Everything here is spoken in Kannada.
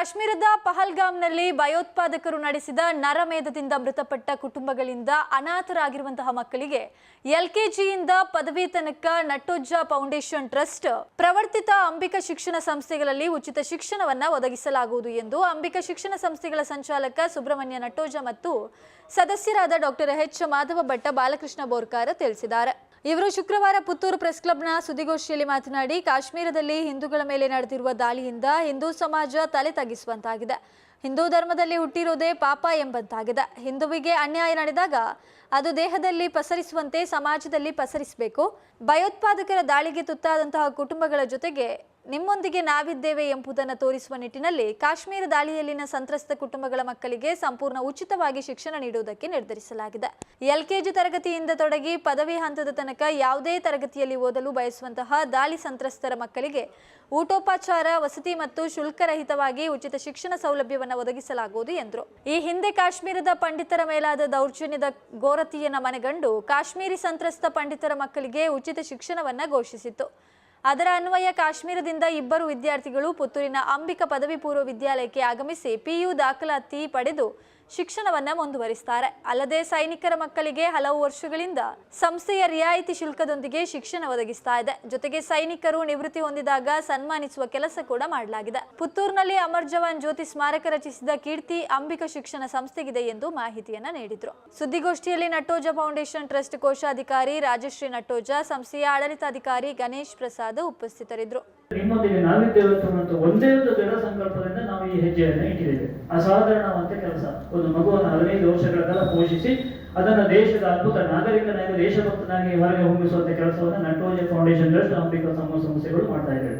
ಕಾಶ್ಮೀರದ ಪಹಲ್ಗಾಮ್ನಲ್ಲಿ ಭಯೋತ್ಪಾದಕರು ನಡೆಸಿದ ನರಮೇಧದಿಂದ ಮೃತಪಟ್ಟ ಕುಟುಂಬಗಳಿಂದ ಅನಾಥರಾಗಿರುವಂತಹ ಮಕ್ಕಳಿಗೆ ಎಲ್ಕೆಜಿಯಿಂದ ಪದವಿ ತನಕ ನಟೋಜ ಫೌಂಡೇಶನ್ ಟ್ರಸ್ಟ್ ಪ್ರವರ್ತಿತ ಅಂಬಿಕಾ ಶಿಕ್ಷಣ ಸಂಸ್ಥೆಗಳಲ್ಲಿ ಉಚಿತ ಶಿಕ್ಷಣವನ್ನು ಒದಗಿಸಲಾಗುವುದು ಎಂದು ಅಂಬಿಕಾ ಶಿಕ್ಷಣ ಸಂಸ್ಥೆಗಳ ಸಂಚಾಲಕ ಸುಬ್ರಹ್ಮಣ್ಯ ನಟೋಜ ಮತ್ತು ಸದಸ್ಯರಾದ ಡಾಕ್ಟರ್ ಎಚ್ ಮಾಧವ ಭಟ್ಟ ಬಾಲಕೃಷ್ಣ ಬೋರ್ಕಾರ ತಿಳಿಸಿದ್ದಾರೆ. ಇವರು ಶುಕ್ರವಾರ ಪುತ್ತೂರು ಪ್ರೆಸ್ ಕ್ಲಬ್ನ ಸುದ್ದಿಗೋಷ್ಠಿಯಲ್ಲಿ ಮಾತನಾಡಿ, ಕಾಶ್ಮೀರದಲ್ಲಿ ಹಿಂದೂಗಳ ಮೇಲೆ ನಡೆದಿರುವ ದಾಳಿಯಿಂದ ಹಿಂದೂ ಸಮಾಜ ತಲೆ ತಗ್ಗಿಸುವಂತಾಗಿದೆ ಹಿಂದೂ ಧರ್ಮದಲ್ಲಿ ಹುಟ್ಟಿರೋದೇ ಪಾಪ ಎಂಬಂತಾಗಿದೆ. ಹಿಂದುವಿಗೆ ಅನ್ಯಾಯ ನಡೆದಾಗ ಅದು ದೇಹದಲ್ಲಿ ಪಸರಿಸುವಂತೆ ಸಮಾಜದಲ್ಲಿ ಪಸರಿಸಬೇಕು. ಭಯೋತ್ಪಾದಕರ ದಾಳಿಗೆ ತುತ್ತಾದಂತಹ ಕುಟುಂಬಗಳ ಜೊತೆಗೆ ನಿಮ್ಮೊಂದಿಗೆ ನಾವಿದ್ದೇವೆ ಎಂಬುದನ್ನು ತೋರಿಸುವ ನಿಟ್ಟಿನಲ್ಲಿ ಕಾಶ್ಮೀರ ದಾಳಿಯಲ್ಲಿನ ಸಂತ್ರಸ್ತ ಕುಟುಂಬಗಳ ಮಕ್ಕಳಿಗೆ ಸಂಪೂರ್ಣ ಉಚಿತವಾಗಿ ಶಿಕ್ಷಣ ನೀಡುವುದಕ್ಕೆ ನಿರ್ಧರಿಸಲಾಗಿದೆ. ಎಲ್ಕೆಜಿ ತರಗತಿಯಿಂದ ತೊಡಗಿ ಪದವಿ ಹಂತದ ತನಕ ಯಾವುದೇ ತರಗತಿಯಲ್ಲಿ ಓದಲು ಬಯಸುವಂತಹ ದಾಳಿ ಸಂತ್ರಸ್ತರ ಮಕ್ಕಳಿಗೆ ಊಟೋಪಚಾರ, ವಸತಿ ಮತ್ತು ಶುಲ್ಕರಹಿತವಾಗಿ ಉಚಿತ ಶಿಕ್ಷಣ ಸೌಲಭ್ಯವನ್ನು ಒದಗಿಸಲಾಗುವುದು ಎಂದರು. ಈ ಹಿಂದೆ ಕಾಶ್ಮೀರದ ಪಂಡಿತರ ಮೇಲಾದ ದೌರ್ಜನ್ಯದ ಗೋರತಿಯನ್ನು ಮನೆಗಂಡು ಕಾಶ್ಮೀರಿ ಸಂತ್ರಸ್ತ ಪಂಡಿತರ ಮಕ್ಕಳಿಗೆ ಉಚಿತ ಶಿಕ್ಷಣವನ್ನು ಘೋಷಿಸಿತ್ತು. ಅದರ ಅನ್ವಯ ಕಾಶ್ಮೀರದಿಂದ ಇಬ್ಬರು ವಿದ್ಯಾರ್ಥಿಗಳು ಪುತ್ತೂರಿನ ಅಂಬಿಕಾ ಪದವಿ ಪೂರ್ವ ವಿದ್ಯಾಲಯಕ್ಕೆ ಆಗಮಿಸಿ ಪಿಯು ದಾಖಲಾತಿ ಪಡೆದು ಶಿಕ್ಷಣವನ್ನ ಮುಂದುವರಿಸ್ತಾರೆ. ಅಲ್ಲದೆ ಸೈನಿಕರ ಮಕ್ಕಳಿಗೆ ಹಲವು ವರ್ಷಗಳಿಂದ ಸಂಸ್ಥೆಯ ರಿಯಾಯಿತಿ ಶುಲ್ಕದೊಂದಿಗೆ ಶಿಕ್ಷಣ ಒದಗಿಸ್ತಾ ಇದೆ. ಜೊತೆಗೆ ಸೈನಿಕರು ನಿವೃತ್ತಿ ಹೊಂದಿದಾಗ ಸನ್ಮಾನಿಸುವ ಕೆಲಸ ಕೂಡ ಮಾಡಲಾಗಿದೆ. ಪುತ್ತೂರಿನಲ್ಲಿ ಅಮರ್ ಜವಾನ್ ಜ್ಯೋತಿ ಸ್ಮಾರಕ ರಚಿಸಿದ ಕೀರ್ತಿ ಅಂಬಿಕಾ ಶಿಕ್ಷಣ ಸಂಸ್ಥೆಗಿದೆ ಎಂದು ಮಾಹಿತಿಯನ್ನ ನೀಡಿದ್ರು. ಸುದ್ದಿಗೋಷ್ಠಿಯಲ್ಲಿ ನಟ್ಟೋಜ ಫೌಂಡೇಶನ್ ಟ್ರಸ್ಟ್ ಕೋಶಾಧಿಕಾರಿ ರಾಜಶ್ರೀ ನಟ್ಟೋಜ, ಸಂಸ್ಥೆಯ ಆಡಳಿತಾಧಿಕಾರಿ ಗಣೇಶ್ ಪ್ರಸಾದ್ ಉಪಸ್ಥಿತರಿದ್ದರು. ನಿಮ್ಮೊಂದಿಗೆ ನಾವಿದ್ದೇವೆ ಅನ್ನುವಂಥ ಒಂದೇ ಒಂದು ದೃಢ ಸಂಕಲ್ಪದಿಂದ ನಾವು ಈ ಹೆಜ್ಜೆಯನ್ನು ಇಟ್ಟಿದ್ದೇವೆ. ಅಸಾಧಾರಣವಂತ ಕೆಲಸ. ಒಂದು ಮಗುವನ್ನು ಹದಿನೈದು ವರ್ಷಗಳ ಕಾಲ ಪೋಷಿಸಿ, ಅದನ್ನು ದೇಶದ ಅದ್ಭುತ ನಾಗರಿಕನಾಗಿ, ದೇಶಭಕ್ತನಾಗಿ ಹೊರಗೆ ಹೊಮ್ಮಿಸುವಂತ ಕೆಲಸವನ್ನು ನಟೋಜೆ ಫೌಂಡೇಶನ್ ಟ್ರಸ್ಟ್ ಅಂಬಿಕಾ ಸಮೂಹ ಸಂಸ್ಥೆಗಳು ಮಾಡ್ತಾ ಇದ್ದಾರೆ.